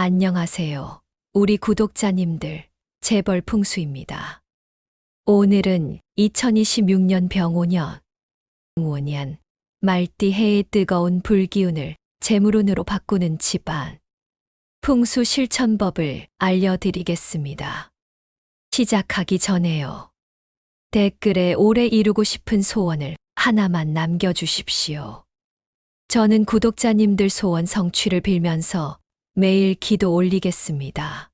안녕하세요. 우리 구독자님들, 재벌 풍수입니다. 오늘은 2026년 병오년, 오년, 말띠 해의 뜨거운 불기운을 재물운으로 바꾸는 집안, 풍수 실천법을 알려드리겠습니다. 시작하기 전에요. 댓글에 올해 이루고 싶은 소원을 하나만 남겨주십시오. 저는 구독자님들 소원 성취를 빌면서 매일 기도 올리겠습니다.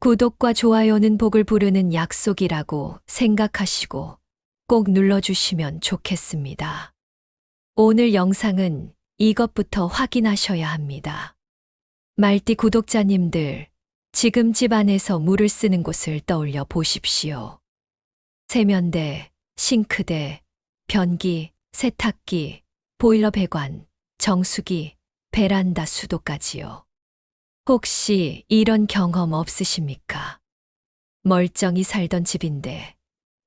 구독과 좋아요는 복을 부르는 약속이라고 생각하시고 꼭 눌러주시면 좋겠습니다. 오늘 영상은 이것부터 확인하셔야 합니다. 말띠 구독자님들, 지금 집안에서 물을 쓰는 곳을 떠올려 보십시오. 세면대, 싱크대, 변기, 세탁기, 보일러 배관, 정수기, 베란다 수도까지요. 혹시 이런 경험 없으십니까? 멀쩡히 살던 집인데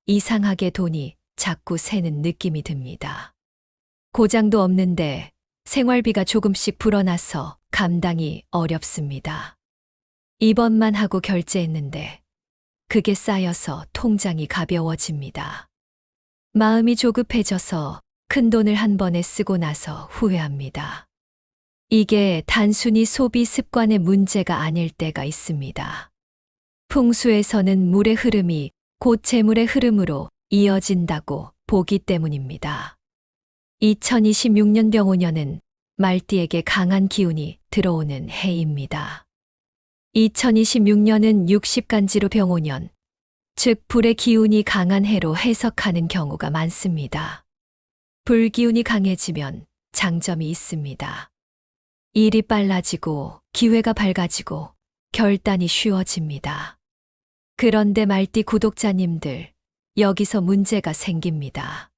이상하게 돈이 자꾸 새는 느낌이 듭니다. 고장도 없는데 생활비가 조금씩 불어나서 감당이 어렵습니다. 이번만 하고 결제했는데 그게 쌓여서 통장이 가벼워집니다. 마음이 조급해져서 큰 돈을 한 번에 쓰고 나서 후회합니다. 이게 단순히 소비 습관의 문제가 아닐 때가 있습니다. 풍수에서는 물의 흐름이 곧 재물의 흐름으로 이어진다고 보기 때문입니다. 2026년 병오년은 말띠에게 강한 기운이 들어오는 해입니다. 2026년은 60간지로 병오년, 즉 불의 기운이 강한 해로 해석하는 경우가 많습니다. 불기운이 강해지면 장점이 있습니다. 일이 빨라지고 기회가 밝아지고 결단이 쉬워집니다. 그런데 말띠 구독자님들, 여기서 문제가 생깁니다.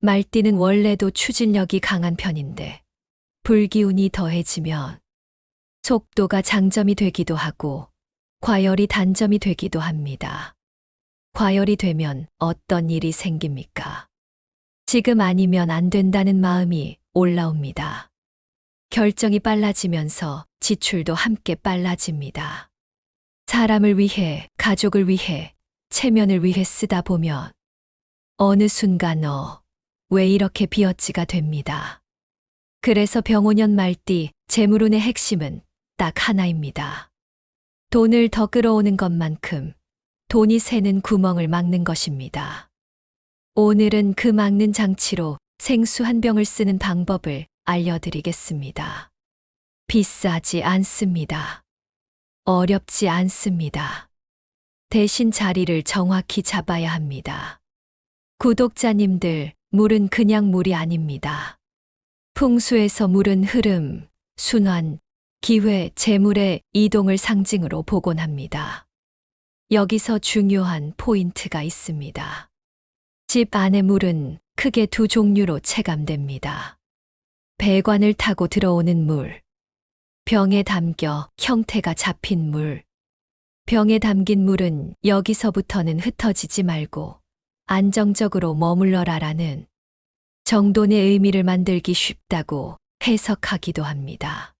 말띠는 원래도 추진력이 강한 편인데, 불기운이 더해지면 속도가 장점이 되기도 하고, 과열이 단점이 되기도 합니다. 과열이 되면 어떤 일이 생깁니까? 지금 아니면 안 된다는 마음이 올라옵니다. 결정이 빨라지면서 지출도 함께 빨라집니다. 사람을 위해, 가족을 위해, 체면을 위해 쓰다 보면 어느 순간 어, 왜 이렇게 비어치가 됩니다. 그래서 병오년 말띠 재물운의 핵심은 딱 하나입니다. 돈을 더 끌어오는 것만큼 돈이 새는 구멍을 막는 것입니다. 오늘은 그 막는 장치로 생수 한 병을 쓰는 방법을 알려드리겠습니다. 비싸지 않습니다. 어렵지 않습니다. 대신 자리를 정확히 잡아야 합니다. 구독자님들, 물은 그냥 물이 아닙니다. 풍수에서 물은 흐름, 순환, 기회, 재물의 이동을 상징으로 보곤 합니다. 여기서 중요한 포인트가 있습니다. 집 안의 물은 크게 두 종류로 체감됩니다. 배관을 타고 들어오는 물, 병에 담겨 형태가 잡힌 물. 병에 담긴 물은 여기서부터는 흩어지지 말고 안정적으로 머물러라라는 정돈의 의미를 만들기 쉽다고 해석하기도 합니다.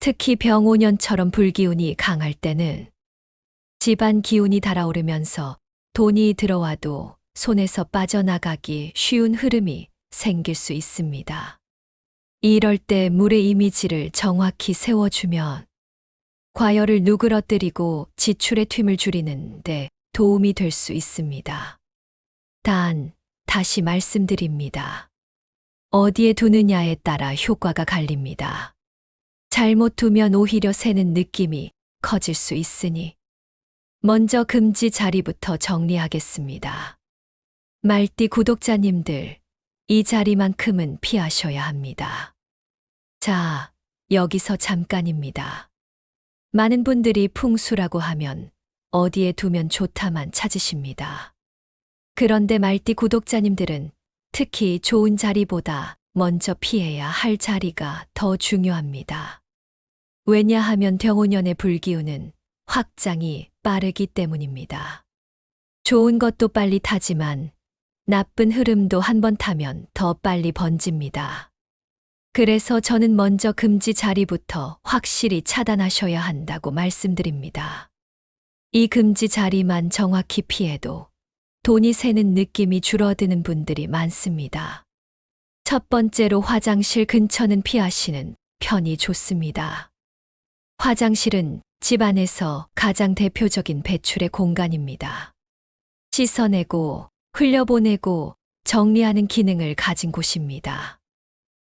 특히 병오년처럼 불기운이 강할 때는 집안 기운이 달아오르면서 돈이 들어와도 손에서 빠져나가기 쉬운 흐름이 생길 수 있습니다. 이럴 때 물의 이미지를 정확히 세워주면 과열을 누그러뜨리고 지출의 튠을 줄이는 데 도움이 될 수 있습니다. 단, 다시 말씀드립니다. 어디에 두느냐에 따라 효과가 갈립니다. 잘못 두면 오히려 새는 느낌이 커질 수 있으니 먼저 금지 자리부터 정리하겠습니다. 말띠 구독자님들, 이 자리만큼은 피하셔야 합니다. 자, 여기서 잠깐입니다. 많은 분들이 풍수라고 하면 어디에 두면 좋다만 찾으십니다. 그런데 말띠 구독자님들은 특히 좋은 자리보다 먼저 피해야 할 자리가 더 중요합니다. 왜냐하면 병오년의 불기운은 확장이 빠르기 때문입니다. 좋은 것도 빨리 타지만 나쁜 흐름도 한 번 타면 더 빨리 번집니다. 그래서 저는 먼저 금지 자리부터 확실히 차단하셔야 한다고 말씀드립니다. 이 금지 자리만 정확히 피해도 돈이 새는 느낌이 줄어드는 분들이 많습니다. 첫 번째로 화장실 근처는 피하시는 편이 좋습니다. 화장실은 집 안에서 가장 대표적인 배출의 공간입니다. 씻어내고, 흘려보내고, 정리하는 기능을 가진 곳입니다.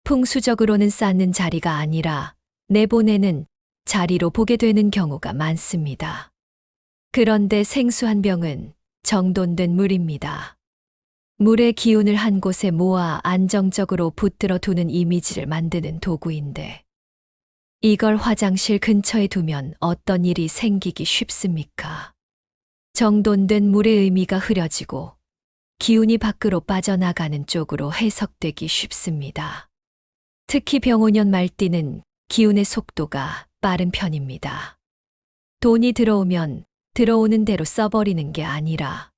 풍수적으로는 쌓는 자리가 아니라 내보내는 자리로 보게 되는 경우가 많습니다. 그런데 생수 한 병은 정돈된 물입니다. 물의 기운을 한 곳에 모아 안정적으로 붙들어 두는 이미지를 만드는 도구인데, 이걸 화장실 근처에 두면 어떤 일이 생기기 쉽습니까? 정돈된 물의 의미가 흐려지고, 기운이 밖으로 빠져나가는 쪽으로 해석되기 쉽습니다. 특히 병오년 말띠는 기운의 속도가 빠른 편입니다. 돈이 들어오면 들어오는 대로 써버리는 게 아니라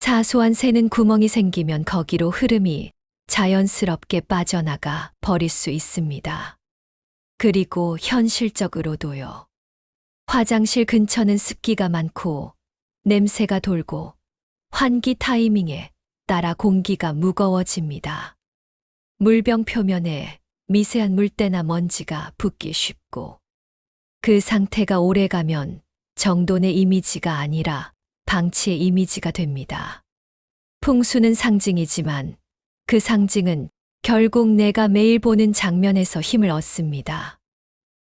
사소한 새는 구멍이 생기면 거기로 흐름이 자연스럽게 빠져나가 버릴 수 있습니다. 그리고 현실적으로도요. 화장실 근처는 습기가 많고 냄새가 돌고 환기 타이밍에 따라 공기가 무거워집니다. 물병 표면에 미세한 물때나 먼지가 붙기 쉽고 그 상태가 오래가면 정돈의 이미지가 아니라 방치의 이미지가 됩니다. 풍수는 상징이지만 그 상징은 결국 내가 매일 보는 장면에서 힘을 얻습니다.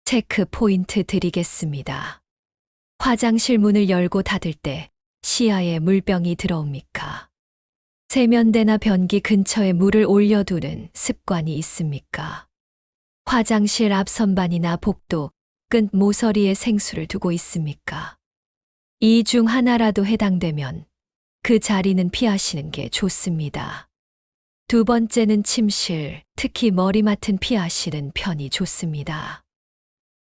체크 포인트 드리겠습니다. 화장실 문을 열고 닫을 때 시야에 물병이 들어옵니까? 세면대나 변기 근처에 물을 올려두는 습관이 있습니까? 화장실 앞 선반이나 복도 끈 모서리에 생수를 두고 있습니까? 이 중 하나라도 해당되면 그 자리는 피하시는 게 좋습니다. 두 번째는 침실, 특히 머리 맡은 피하시는 편이 좋습니다.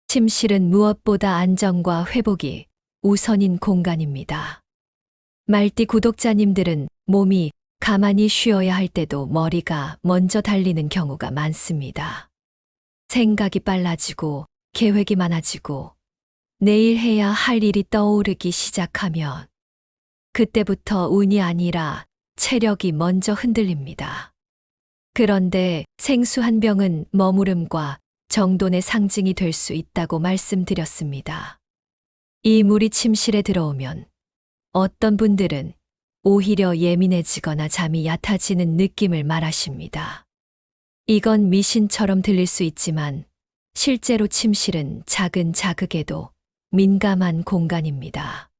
침실은 무엇보다 안정과 회복이 우선인 공간입니다. 말띠 구독자님들은 몸이 가만히 쉬어야 할 때도 머리가 먼저 달리는 경우가 많습니다. 생각이 빨라지고 계획이 많아지고 내일 해야 할 일이 떠오르기 시작하면 그때부터 운이 아니라 체력이 먼저 흔들립니다. 그런데 생수 한 병은 머무름과 정돈의 상징이 될 수 있다고 말씀드렸습니다. 이 물이 침실에 들어오면 어떤 분들은 오히려 예민해지거나 잠이 얕아지는 느낌을 말하십니다. 이건 미신처럼 들릴 수 있지만 실제로 침실은 작은 자극에도 민감한 공간입니다.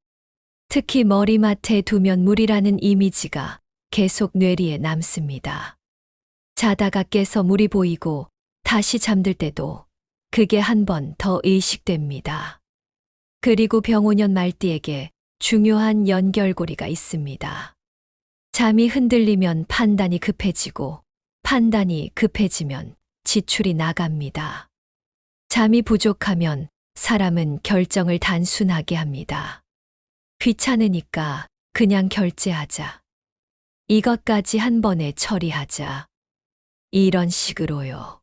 특히 머리맡에 두면 물이라는 이미지가 계속 뇌리에 남습니다. 자다가 깨서 물이 보이고 다시 잠들 때도 그게 한 번 더 의식됩니다. 그리고 병오년 말띠에게 중요한 연결고리가 있습니다. 잠이 흔들리면 판단이 급해지고 판단이 급해지면 지출이 나갑니다. 잠이 부족하면 사람은 결정을 단순하게 합니다. 귀찮으니까 그냥 결제하자. 이것까지 한 번에 처리하자. 이런 식으로요.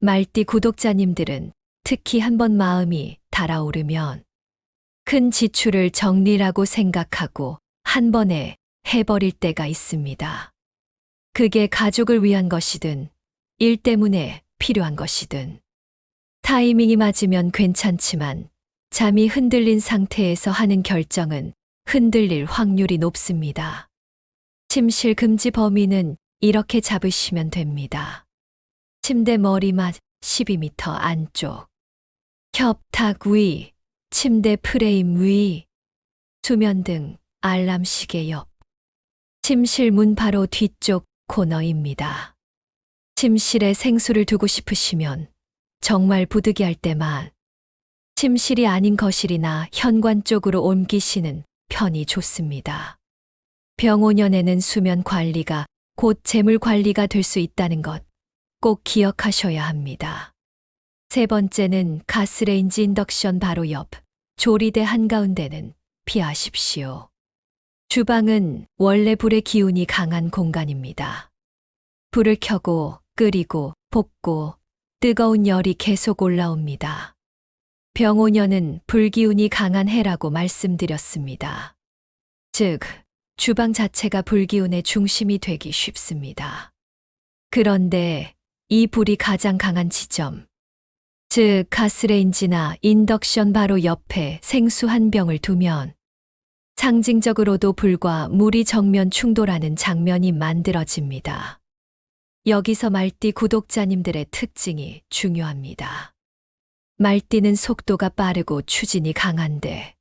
말띠 구독자님들은 특히 한 번 마음이 달아오르면 큰 지출을 정리라고 생각하고 한 번에 해버릴 때가 있습니다. 그게 가족을 위한 것이든 일 때문에 필요한 것이든 타이밍이 맞으면 괜찮지만 잠이 흔들린 상태에서 하는 결정은 흔들릴 확률이 높습니다. 침실 금지 범위는 이렇게 잡으시면 됩니다. 침대 머리맡 12m 안쪽, 협탁 위, 침대 프레임 위, 수면 등 알람 시계 옆, 침실 문 바로 뒤쪽 코너입니다. 침실에 생수를 두고 싶으시면 정말 부득이할 때만 침실이 아닌 거실이나 현관 쪽으로 옮기시는 편이 좋습니다. 병오년에는 수면 관리가 곧 재물 관리가 될 수 있다는 것 꼭 기억하셔야 합니다. 세 번째는 가스레인지 인덕션 바로 옆 조리대 한가운데는 피하십시오. 주방은 원래 불의 기운이 강한 공간입니다. 불을 켜고 끓이고 볶고 뜨거운 열이 계속 올라옵니다. 병오년은 불기운이 강한 해라고 말씀드렸습니다. 즉, 주방 자체가 불기운의 중심이 되기 쉽습니다. 그런데 이 불이 가장 강한 지점, 즉 가스레인지나 인덕션 바로 옆에 생수 한 병을 두면 상징적으로도 불과 물이 정면 충돌하는 장면이 만들어집니다. 여기서 말띠 구독자님들의 특징이 중요합니다. 말띠는 속도가 빠르고 추진이 강한데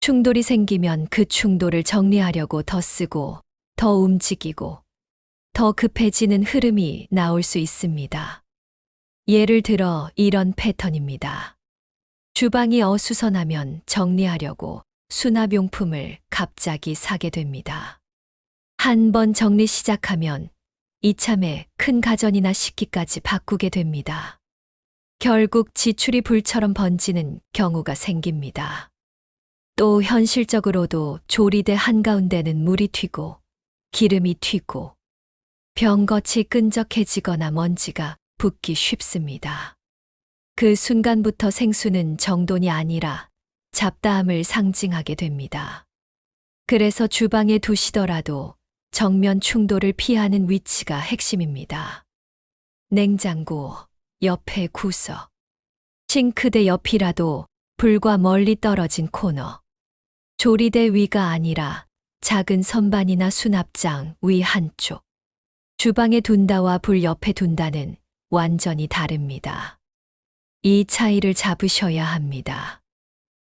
충돌이 생기면 그 충돌을 정리하려고 더 쓰고 더 움직이고 더 급해지는 흐름이 나올 수 있습니다. 예를 들어 이런 패턴입니다. 주방이 어수선하면 정리하려고 수납용품을 갑자기 사게 됩니다. 한 번 정리 시작하면 이참에 큰 가전이나 식기까지 바꾸게 됩니다. 결국 지출이 불처럼 번지는 경우가 생깁니다. 또 현실적으로도 조리대 한가운데는 물이 튀고 기름이 튀고 병것이 끈적해지거나 먼지가 붙기 쉽습니다. 그 순간부터 생수는 정돈이 아니라 잡다함을 상징하게 됩니다. 그래서 주방에 두시더라도 정면 충돌을 피하는 위치가 핵심입니다. 냉장고, 옆에 구석, 싱크대 옆이라도 불과 멀리 떨어진 코너, 조리대 위가 아니라 작은 선반이나 수납장 위 한쪽, 주방에 둔다와 불 옆에 둔다는 완전히 다릅니다. 이 차이를 잡으셔야 합니다.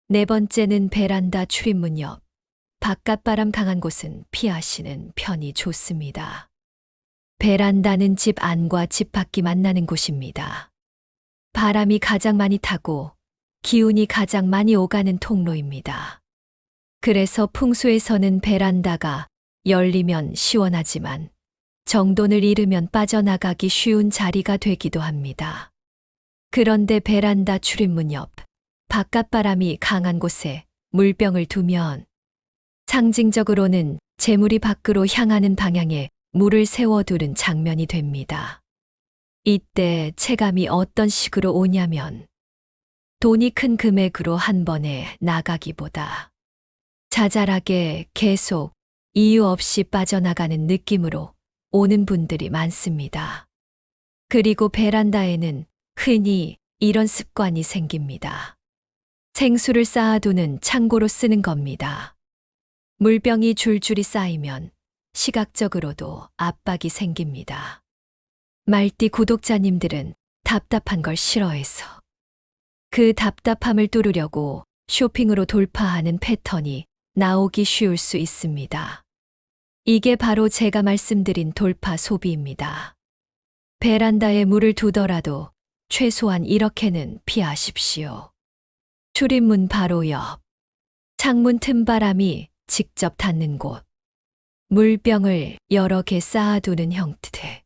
네 번째는 베란다 출입문 옆. 바깥 바람 강한 곳은 피하시는 편이 좋습니다. 베란다는 집 안과 집 밖이 만나는 곳입니다. 바람이 가장 많이 타고 기운이 가장 많이 오가는 통로입니다. 그래서 풍수에서는 베란다가 열리면 시원하지만 정돈을 잃으면 빠져나가기 쉬운 자리가 되기도 합니다. 그런데 베란다 출입문 옆 바깥바람이 강한 곳에 물병을 두면 상징적으로는 재물이 밖으로 향하는 방향에 물을 세워두는 장면이 됩니다. 이때 체감이 어떤 식으로 오냐면 돈이 큰 금액으로 한 번에 나가기보다 자잘하게 계속 이유 없이 빠져나가는 느낌으로 오는 분들이 많습니다. 그리고 베란다에는 흔히 이런 습관이 생깁니다. 생수를 쌓아두는 창고로 쓰는 겁니다. 물병이 줄줄이 쌓이면 시각적으로도 압박이 생깁니다. 말띠 구독자님들은 답답한 걸 싫어해서 그 답답함을 뚫으려고 쇼핑으로 돌파하는 패턴이 나오기 쉬울 수 있습니다. 이게 바로 제가 말씀드린 돌파 소비입니다. 베란다에 물을 두더라도 최소한 이렇게는 피하십시오. 출입문 바로 옆. 창문 틈 바람이 직접 닿는 곳. 물병을 여러 개 쌓아두는 형태.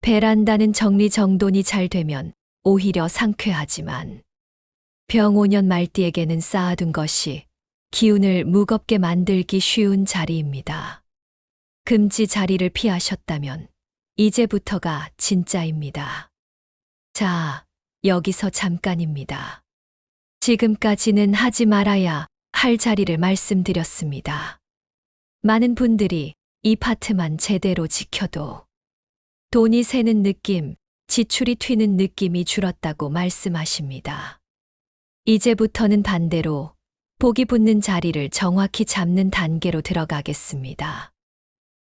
베란다는 정리정돈이 잘 되면 오히려 상쾌하지만 병오년 말띠에게는 쌓아둔 것이 기운을 무겁게 만들기 쉬운 자리입니다. 금지 자리를 피하셨다면 이제부터가 진짜입니다. 자, 여기서 잠깐입니다. 지금까지는 하지 말아야 할 자리를 말씀드렸습니다. 많은 분들이 이 파트만 제대로 지켜도 돈이 새는 느낌, 지출이 튀는 느낌이 줄었다고 말씀하십니다. 이제부터는 반대로 복이 붙는 자리를 정확히 잡는 단계로 들어가겠습니다.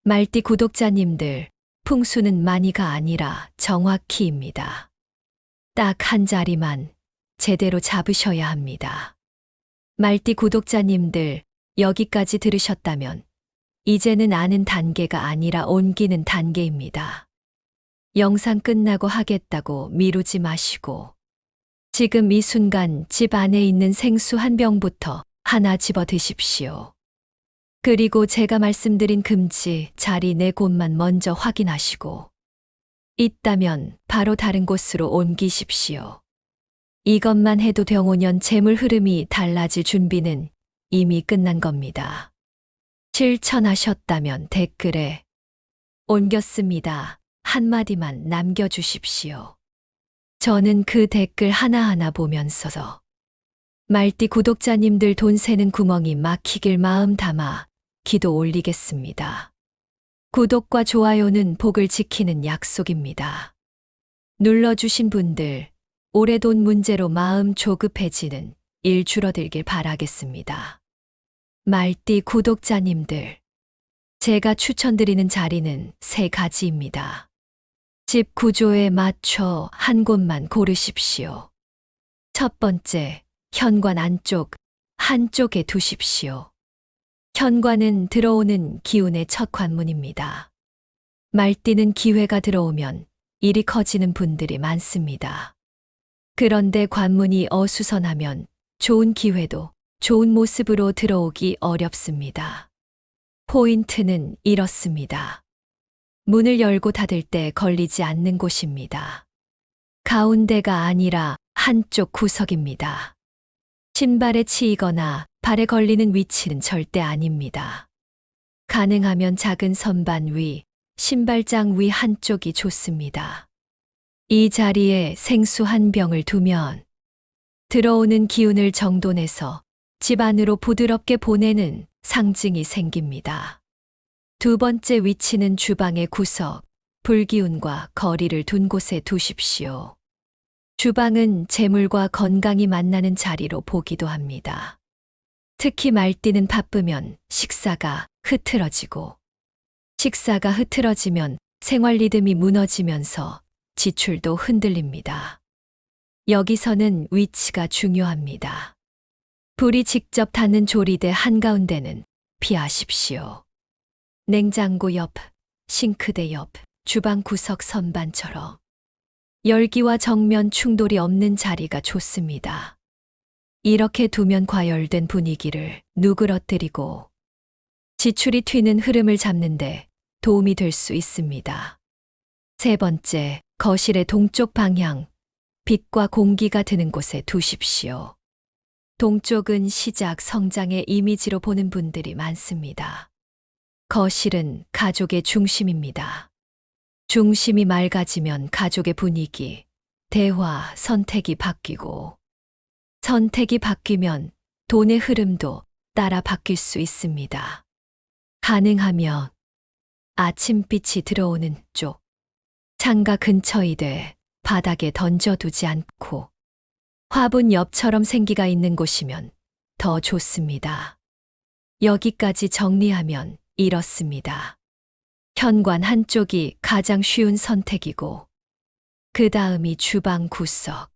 말띠 구독자님들, 풍수는 많이가 아니라 정확히입니다. 딱 한 자리만 제대로 잡으셔야 합니다. 말띠 구독자님들, 여기까지 들으셨다면 이제는 아는 단계가 아니라 옮기는 단계입니다. 영상 끝나고 하겠다고 미루지 마시고 지금 이 순간 집 안에 있는 생수 한 병부터 하나 집어 드십시오. 그리고 제가 말씀드린 금지 자리 네 곳만 먼저 확인하시고 있다면 바로 다른 곳으로 옮기십시오. 이것만 해도 병오년 재물 흐름이 달라질 준비는 이미 끝난 겁니다. 실천하셨다면 댓글에 옮겼습니다. 한마디만 남겨주십시오. 저는 그 댓글 하나하나 보면서 말띠 구독자님들 돈 새는 구멍이 막히길 마음 담아 기도 올리겠습니다. 구독과 좋아요는 복을 지키는 약속입니다. 눌러주신 분들, 올해 돈 문제로 마음 조급해지는 일 줄어들길 바라겠습니다. 말띠 구독자님들, 제가 추천드리는 자리는 세 가지입니다. 집 구조에 맞춰 한 곳만 고르십시오. 첫 번째, 현관 안쪽, 한쪽에 두십시오. 현관은 들어오는 기운의 첫 관문입니다. 말띠는 기회가 들어오면 일이 커지는 분들이 많습니다. 그런데 관문이 어수선하면 좋은 기회도 좋은 모습으로 들어오기 어렵습니다. 포인트는 이렇습니다. 문을 열고 닫을 때 걸리지 않는 곳입니다. 가운데가 아니라 한쪽 구석입니다. 신발에 치이거나 발에 걸리는 위치는 절대 아닙니다. 가능하면 작은 선반 위, 신발장 위 한쪽이 좋습니다. 이 자리에 생수 한 병을 두면 들어오는 기운을 정돈해서 집 안으로 부드럽게 보내는 상징이 생깁니다. 두 번째 위치는 주방의 구석, 불기운과 거리를 둔 곳에 두십시오. 주방은 재물과 건강이 만나는 자리로 보기도 합니다. 특히 말띠는 바쁘면 식사가 흐트러지고, 식사가 흐트러지면 생활 리듬이 무너지면서 지출도 흔들립니다. 여기서는 위치가 중요합니다. 불이 직접 닿는 조리대 한가운데는 피하십시오. 냉장고 옆, 싱크대 옆, 주방 구석 선반처럼 열기와 정면 충돌이 없는 자리가 좋습니다. 이렇게 두면 과열된 분위기를 누그러뜨리고 지출이 튀는 흐름을 잡는데 도움이 될 수 있습니다. 세 번째, 거실의 동쪽 방향, 빛과 공기가 드는 곳에 두십시오. 동쪽은 시작 성장의 이미지로 보는 분들이 많습니다. 거실은 가족의 중심입니다. 중심이 맑아지면 가족의 분위기, 대화, 선택이 바뀌고, 선택이 바뀌면 돈의 흐름도 따라 바뀔 수 있습니다. 가능하면 아침빛이 들어오는 쪽, 창가 근처이되 바닥에 던져두지 않고, 화분 옆처럼 생기가 있는 곳이면 더 좋습니다. 여기까지 정리하면 이렇습니다. 현관 한쪽이 가장 쉬운 선택이고, 그 다음이 주방 구석,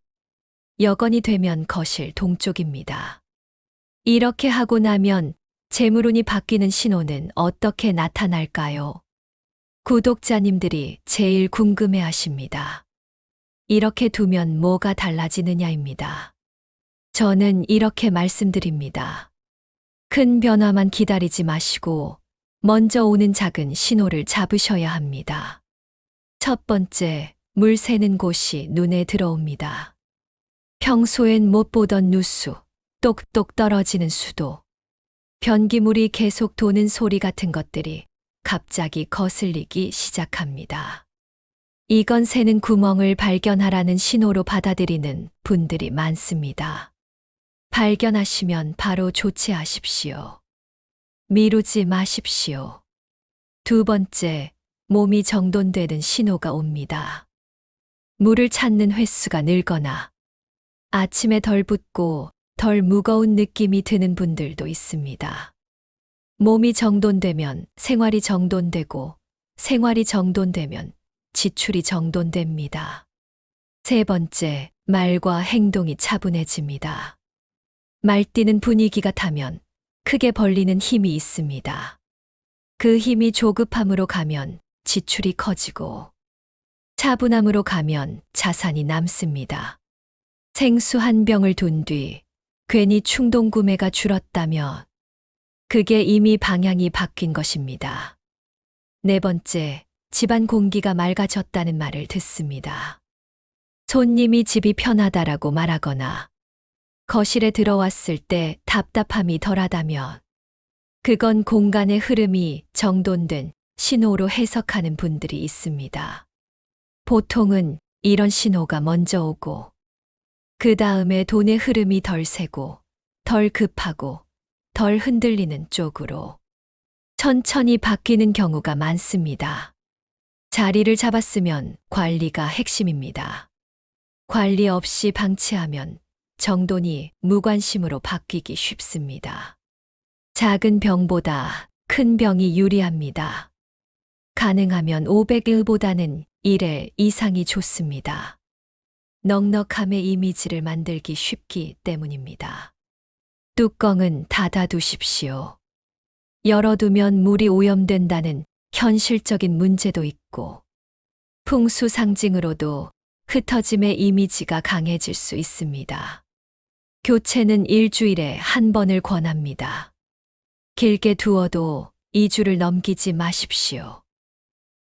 여건이 되면 거실 동쪽입니다. 이렇게 하고 나면 재물운이 바뀌는 신호는 어떻게 나타날까요? 구독자님들이 제일 궁금해 하십니다. 이렇게 두면 뭐가 달라지느냐입니다. 저는 이렇게 말씀드립니다. 큰 변화만 기다리지 마시고 먼저 오는 작은 신호를 잡으셔야 합니다. 첫 번째, 물 새는 곳이 눈에 들어옵니다. 평소엔 못 보던 누수, 똑똑 떨어지는 수도, 변기물이 계속 도는 소리 같은 것들이 갑자기 거슬리기 시작합니다. 이건 새는 구멍을 발견하라는 신호로 받아들이는 분들이 많습니다. 발견하시면 바로 조치하십시오. 미루지 마십시오. 두 번째, 몸이 정돈되는 신호가 옵니다. 물을 찾는 횟수가 늘거나 아침에 덜 붓고 덜 무거운 느낌이 드는 분들도 있습니다. 몸이 정돈되면 생활이 정돈되고 생활이 정돈되면 지출이 정돈됩니다. 세 번째, 말과 행동이 차분해집니다. 말뛰는 분위기가 타면 크게 벌리는 힘이 있습니다. 그 힘이 조급함으로 가면 지출이 커지고 차분함으로 가면 자산이 남습니다. 생수 한 병을 둔 뒤 괜히 충동 구매가 줄었다면 그게 이미 방향이 바뀐 것입니다. 네 번째, 집안 공기가 맑아졌다는 말을 듣습니다. 손님이 집이 편하다라고 말하거나 거실에 들어왔을 때 답답함이 덜하다면 그건 공간의 흐름이 정돈된 신호로 해석하는 분들이 있습니다. 보통은 이런 신호가 먼저 오고, 그 다음에 돈의 흐름이 덜 세고, 덜 급하고, 덜 흔들리는 쪽으로 천천히 바뀌는 경우가 많습니다. 자리를 잡았으면 관리가 핵심입니다. 관리 없이 방치하면 정돈이 무관심으로 바뀌기 쉽습니다. 작은 병보다 큰 병이 유리합니다. 가능하면 500일보다는 1회 이상이 좋습니다. 넉넉함의 이미지를 만들기 쉽기 때문입니다. 뚜껑은 닫아두십시오. 열어두면 물이 오염된다는 현실적인 문제도 있고, 풍수 상징으로도 흩어짐의 이미지가 강해질 수 있습니다. 교체는 일주일에 한 번을 권합니다. 길게 두어도 2주를 넘기지 마십시오.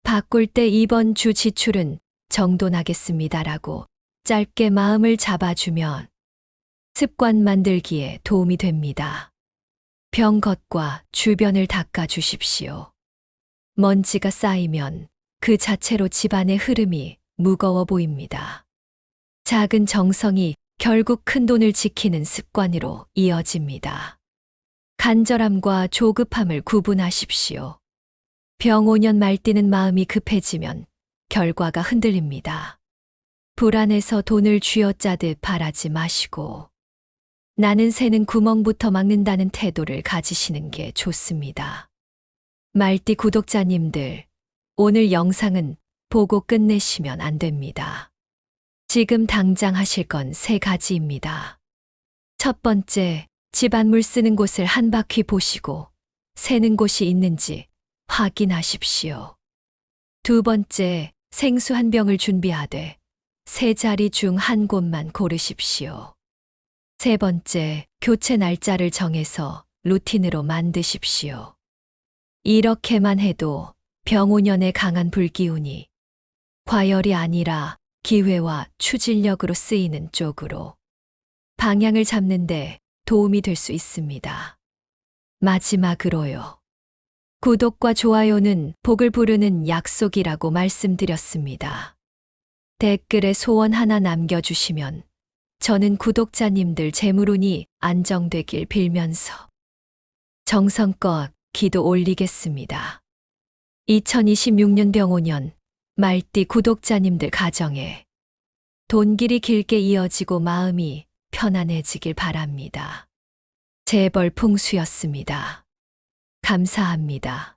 바꿀 때 이번 주 지출은 정돈하겠습니다라고 짧게 마음을 잡아주면 습관 만들기에 도움이 됩니다. 병 겉과 주변을 닦아 주십시오. 먼지가 쌓이면 그 자체로 집안의 흐름이 무거워 보입니다. 작은 정성이 결국 큰 돈을 지키는 습관으로 이어집니다. 간절함과 조급함을 구분하십시오. 병오년 말뛰는 마음이 급해지면 결과가 흔들립니다. 불안해서 돈을 쥐어짜듯 바라지 마시고 나는 새는 구멍부터 막는다는 태도를 가지시는 게 좋습니다. 말띠 구독자님들, 오늘 영상은 보고 끝내시면 안 됩니다. 지금 당장 하실 건 세 가지입니다. 첫 번째, 집안물 쓰는 곳을 한 바퀴 보시고 새는 곳이 있는지 확인하십시오. 두 번째, 생수 한 병을 준비하되 세 자리 중 한 곳만 고르십시오. 세 번째, 교체 날짜를 정해서 루틴으로 만드십시오. 이렇게만 해도 병오년의 강한 불기운이 과열이 아니라 기회와 추진력으로 쓰이는 쪽으로 방향을 잡는데 도움이 될 수 있습니다. 마지막으로요. 구독과 좋아요는 복을 부르는 약속이라고 말씀드렸습니다. 댓글에 소원 하나 남겨주시면 저는 구독자님들 재물운이 안정되길 빌면서 정성껏 기도 올리겠습니다. 2026년 병오년 말띠 구독자님들 가정에 돈길이 길게 이어지고 마음이 편안해지길 바랍니다. 재벌 풍수였습니다. 감사합니다.